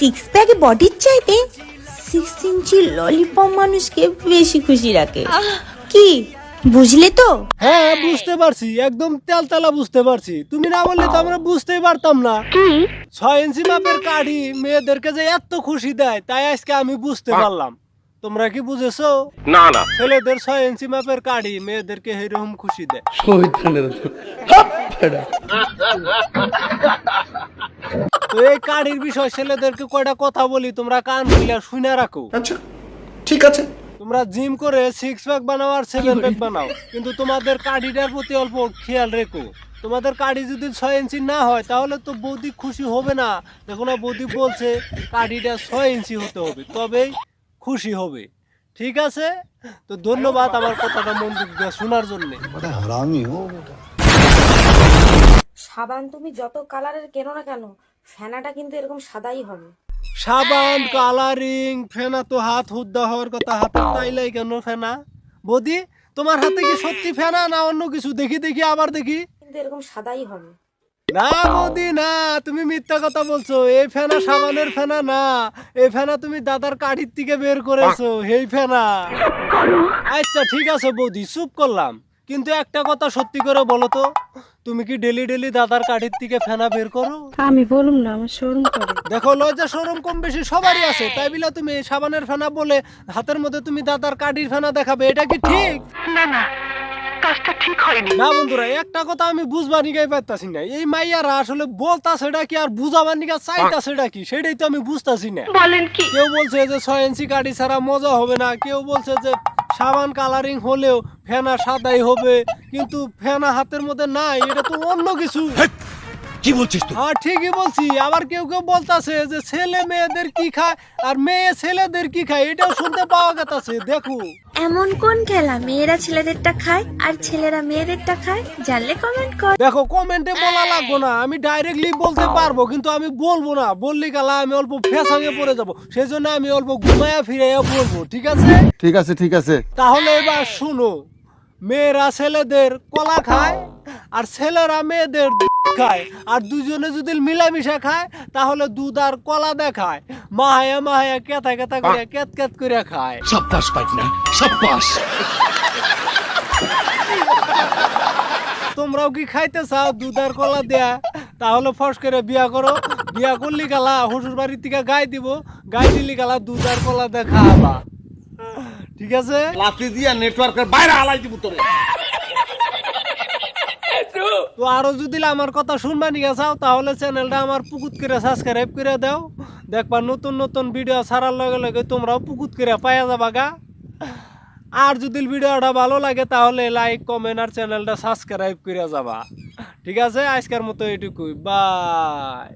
Six pack বডির চাইতে six inch lollipop মানুষকে বেশি খুশি রাখে। কি? বুঝলে তো? হ্যাঁ বুঝতে পারছি। একদম তেলতেলা বুঝতে পারছি। তুমি না বললে তো আমরা বুঝতেই পারতাম না। ছয় ইঞ্চি মাপের কাঠি মেয়েদেরকে যে এত খুশি দেয় তাই আজকে আমি বুঝতে পারলাম। তোমরা কি বুঝেছ? না না। ছেলেদের ছয় ইঞ্চি মাপের কাঠি মেয়েদেরকে এরকম খুশি দেয়। তো এই কাঠির বিষয় ছেলেদেরকে কয়টা কথা বলি তোমরা কান খুলে শুনে রাখো। আচ্ছা ঠিক আছে। তোমরা জিম করে সিক্স প্যাক বানাও আর সেভেন প্যাক বানাও। কিন্তু তোমাদের কাঠিটার প্রতি অল্প খেয়াল রেখো। তোমাদের কাঠি যদি ছয় ইঞ্চি না হয় তাহলে তো বৌদি খুশি হবে না। দেখো না বৌদি বলছে কাঠিটা ছয় ইঞ্চি হতে হবে তবেই খুশি হবে। ঠিক আছে? তো ধন্যবাদ আমার কথাটা মনোযোগ দিয়ে শোনার জন্যে। সাবান তুমি যত কালারের কেনো না কেন ফেনাটা কিন্তু এরকম সাদাই হবে। সাবান কালারিং ফেনা তো হাত হুদ্দা হওয়ার কথা হাতে তাইলাই কেন ফেনা? বৌদি তোমার হাতে কি সত্যি ফেনা না অন্য কিছু? দেখি দেখি আবার দেখি। কিন্তু এরকম সাদাই হবে। না বৌদি না তুমি মিথ্যা কথা বলছো। এই ফেনা সাবানের ফেনা না। এই ফেনা তুমি দাদার কাঠির থেকে বের করেছ। এই ফেনা। আচ্ছা ঠিক আছে বৌদি চুপ করলাম। কিন্তু একটা কথা সত্যি করে বলো তো তুমি কি ডেলি ডেলি দাদার কাঠির থেকে ফেনা বের করো? আমি বলুম না আমার শোরুম করে দেখো লজ্জা সরম কম বেশি সবারই আছে তাই বিলা তুমি এই সাবানের ফেনা বলে হাতের মধ্যে তুমি দাদার কাঠির ফেনা দেখাবে এটা কি ঠিক? না বন্ধুরা একটা কথা আমি বুঝবার নিগাই পাইতাছি না এই মাইয়ারা আসলে বলতা সেটা কি আর বুঝাবার নিগা চাইতা সেটা কি সেটাই তো আমি বুঝতাছি না। বলেন কি? কেউ বলছে যে ছয় ইঞ্চি গাড়ি ছাড়া মজা হবে না কেউ বলছে যে সাবান কালারিং হলেও ফেনা সাদাই হবে, কিন্তু ফেনা হাতের মধ্যে নাই, এটা তো অন্য কিছু। কি বলছিস তুই? হ্যাঁ ঠিকই বলছি। আবার কেউ কেউ বলতাছে যে ছেলে মেয়েদের কি খায় আর মেয়ে ছেলেদের কি খায় এটাও শুনতে পাওয়া গেছে দেখো। এমন কোন খেলা মেয়েরা ছেলেদেরটা খায় আর ছেলেরা মেয়েদেরটা খায়? জানলে কমেন্ট কর। দেখো কমেন্টে বলা লাগবো না আমি ডাইরেক্টলি বলতে পারব কিন্তু আমি বলব না। বললি গালা আমি অল্প ফেসাঙে পড়ে যাব সেই জন্য আমি অল্প ঘুমায়া ফিরাইয়া বলব ঠিক আছে? ঠিক আছে ঠিক আছে। তাহলে এবার শুনো মেয়েরা ছেলেদের কলা খায় আর ছেলেরা মেয়েদের খায়। আর দুজনে যদি মিলামিশা খায় তাহলে দুধ আর কলা দেখায়। মাহায়া মাহায়া কেতা কেতা করে কেত কেত করে খায়। সাব্বাস পাইক না সাব্বাস তোমরাও কি খাইতে চাও দুধ আর কলা দেয়া? তাহলে ফস করে বিয়া করো। বিয়া করলি গালা শ্বশুর বাড়ির থেকে গাই দিব। গাই দিলি গালা দুধ আর কলা দেখা ঠিক আছে? লাতি দিয়া নেটওয়ার্কের বাইরে আলাই দিব তোরে। তো আরও যদি আমার কথা শুনবা নিয়ে চাও তাহলে চ্যানেলটা আমার পুকুত করে সাবস্ক্রাইব করে দাও। দেখবা নতুন নতুন ভিডিও ছাড়ার লগে লগে তোমরাও পুকুত করে পাইয়া যাবা গা। আর যদি ভিডিওটা ভালো লাগে, তাহলে লাইক কমেন্ট আর চ্যানেলটা সাবস্ক্রাইব করে যাবা। ঠিক আছে, আজকের মতো এটুকুই বাই